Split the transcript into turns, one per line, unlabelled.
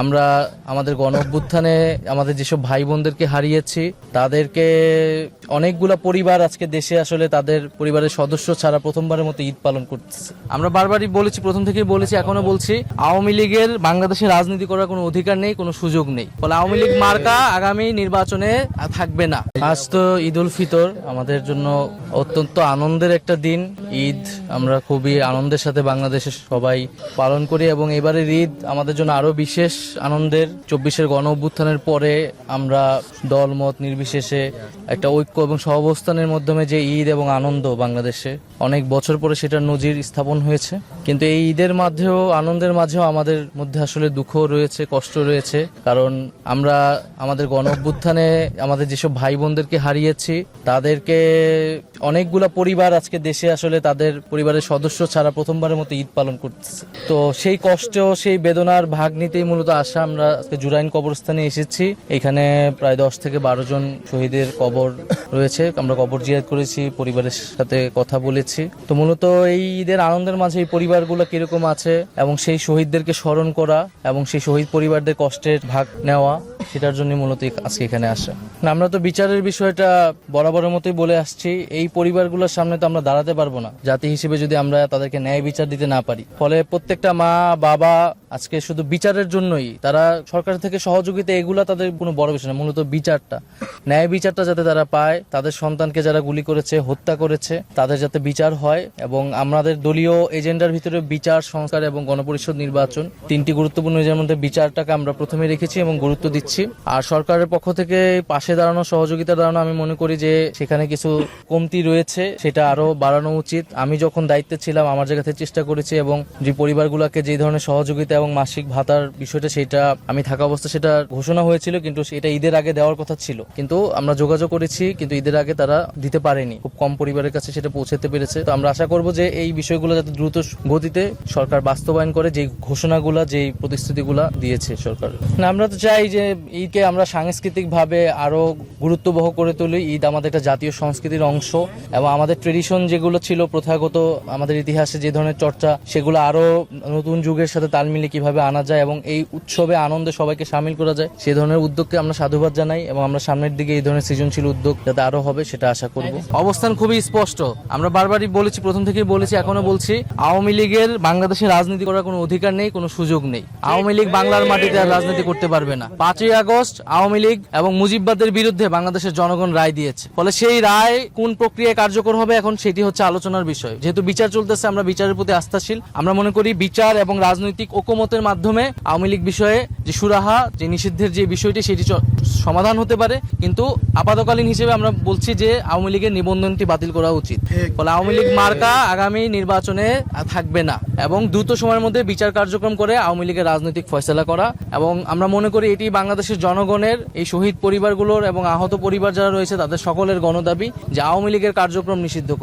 আমরা আমাদের গণ অভ্যুত্থানে আমাদের যেসব ভাই বোনদেরকে হারিয়েছি, তাদেরকে অনেকগুলা পরিবার আজকে দেশে আসলে তাদের পরিবারের সদস্য ছাড়া প্রথমবারের মতো ঈদ পালন করতেছে। আমরা বারবারই বলেছি, প্রথম থেকেই বলেছি, এখনও বলছি, আওয়ামী লীগের বাংলাদেশে রাজনীতি করার কোনো অধিকার নেই, কোনো সুযোগ নেই। ফলে আওয়ামী লীগ মার্কা আগামী নির্বাচনে থাকবে না। আজ তো ঈদ উল ফিতর, আমাদের জন্য অত্যন্ত আনন্দের একটা দিন। ঈদ আমরা খুবই আনন্দের সাথে বাংলাদেশের সবাই পালন করি এবং এবারের ঈদ আমাদের জন্য আরও বিশেষ। আনন্দের চব্বিশের গণ অভ্যুত্থানের পরে আমরা দলমত নির্বিশেষে একটা ঐক্য এবং সহাবস্থানের মাধ্যমে যে ঈদ এবং আনন্দ বাংলাদেশে, অনেক বছর পরে সেটার নজির স্থাপন হয়েছে। কিন্তু এই ঈদের মাঝেও, আনন্দের মাঝেও আমাদের মধ্যে আসলে দুঃখ রয়েছে, কষ্ট রয়েছে। কারণ আমরা আমাদের গণ অভ্যুত্থানে আমাদের যেসব ভাই বোনদেরকে হারিয়েছি, তাদেরকে অনেকগুলা পরিবার আজকে দেশে আসলে তাদের পরিবারের সদস্য ছাড়া প্রথমবারের মতো ঈদ পালন করতেছে। তো সেই কষ্ট, সেই বেদনার ভাগ নিতেই মূলত আসা, আমরা আজকে জুরাইন কবরস্থানে এসেছি। এখানে প্রায় দশ থেকে বারো জন শহীদের কবর রয়েছে। আমরা কবর জিয়াদ করেছি, পরিবারের সাথে কথা বলেছি। তো মূলত এই ঈদের আনন্দের মাঝে এই পরিবারগুলো কীরকম আছে এবং সেই শহীদদেরকে স্মরণ করা এবং সেই শহীদ পরিবারদের কষ্টের ভাগ নেওয়া সেটার জন্য মূলত আজকে এখানে আসা। না, আমরা তো বিচারের বিষয়টা বরাবরের মতোই বলে আসছি। এই পরিবারগুলোর সামনে তো আমরা দাঁড়াতে পারব না। জাতি হিসেবে যদি আমরা তাদেরকে ন্যায় বিচার দিতে না পারি। ফলে প্রত্যেকটা মা বাবা আজকে শুধু বিচারের জন্যই তারা সরকার থেকে সহযোগিতা এগুলা তাদের কোনো বড় বিষয় না মূলত বিচারটা। ন্যায় বিচারটা যাতে তারা পায় তাদের সন্তানকে যারা গুলি করেছে হত্যা করেছে তাদের যাতে বিচার হয় এবং আমাদের দলীয় এজেন্ডার ভিতরে বিচার সংস্কার এবং গণপরিষদ নির্বাচন তিনটি গুরুত্বপূর্ণ। এর মধ্যে বিচারটাকে আমরা প্রথমে রেখেছি এবং গুরুত্ব দিচ্ছি। আর সরকারের পক্ষ থেকে পাশে দাঁড়ানো, সহযোগিতা দাঁড়ানো, আমি মনে করি যে সেখানে কিছু কমতি রয়েছে, সেটা আরও বাড়ানো উচিত। আমি যখন দায়িত্বে ছিলাম, আমার জায়গা থেকে চেষ্টা করেছি এবং যে পরিবারগুলোকে যে ধরনের সহযোগিতা এবং মাসিক ভাতার বিষয়টা, সেটা আমি থাকা অবস্থা সেটা ঘোষণা হয়েছিল, কিন্তু সেটা ঈদের আগে দেওয়ার কথা ছিল। কিন্তু আমরা যোগাযোগ করেছি, কিন্তু ঈদের আগে তারা দিতে পারেনি। খুব কম পরিবারের কাছে সেটা পৌঁছাতে পেরেছে। তো আমরা আশা করব যে এই বিষয়গুলো যাতে দ্রুত গতিতে সরকার বাস্তবায়ন করে যে ঘোষণাগুলা যে প্রতিশ্রুতিগুলা দিয়েছে সরকার। না, আমরা তো চাই যে ঈদকে আমরা সাংস্কৃতিক ভাবে আরও গুরুত্ববহ করে তুলি। ঈদ আমাদের একটা জাতীয় সংস্কৃতির অংশ এবং আমাদের ট্রেডিশন যেগুলো ছিল প্রথাগত আমাদের ইতিহাসে যে ধরনের চর্চা, সেগুলো আরও নতুন যুগের সাথে তাল মিলিয়ে কীভাবে আনা যায় এবং এই উৎসবে আনন্দে সবাইকে সামিল করা যায় সেই ধরনের উদ্যোগকে আমরা সাধুবাদ জানাই এবং আমরা সামনের দিকে এই ধরনের সৃজনশীল উদ্যোগ যাতে আরও হবে সেটা আশা করব। অবস্থান খুবই স্পষ্ট। আমরা বারবারই বলেছি, প্রথম থেকেই বলেছি, এখনও বলছি, আওয়ামী লীগের বাংলাদেশে রাজনীতি করার কোনো অধিকার নেই, কোনো সুযোগ নেই। আওয়ামী লীগ বাংলার মাটিতে আর রাজনীতি করতে পারবে না। পাঁচই আগস্ট আওয়ামী লীগ এবং মুজিববাদের বিরুদ্ধে বাংলাদেশের জনগণ রায় দিয়েছে। ফলে সেই রায় কোন প্রক্রিয়ায় কার্যকর হবে এখন সেটি হচ্ছে আলোচনার বিষয়। যেহেতু বিচার চলতেছে, আমরা বিচারের প্রতি আস্থাশীল। আমরা মনে করি বিচার এবং রাজনৈতিক ঐকমতের মাধ্যমে আওয়ামী লীগ বিষয়ে যে সুরাহা, যে নিষিদ্ধের যে বিষয়টি, সেটি সমাধান হতে পারে। কিন্তু আপাতকালীন হিসেবে আমরা বলছি যে আওয়ামী লীগের নিবন্ধনটি বাতিল করা উচিত। ফলে আওয়ামী লীগ মার্কা আগামী নির্বাচনে থাকবে না এবং দ্রুত সময়ের মধ্যে বিচার কার্যক্রম করে আওয়ামী লীগের রাজনৈতিক ফয়সলা করা। এবং আমরা মনে করি এটি বাংলাদেশের জনগণের এই শহীদ পরিবারগুলোর এবং আহত পরিবার যারা রয়েছে তাদের সকলের গণদাবি যে আওয়ামী লীগের কার্যক্রম নিষিদ্ধ করা।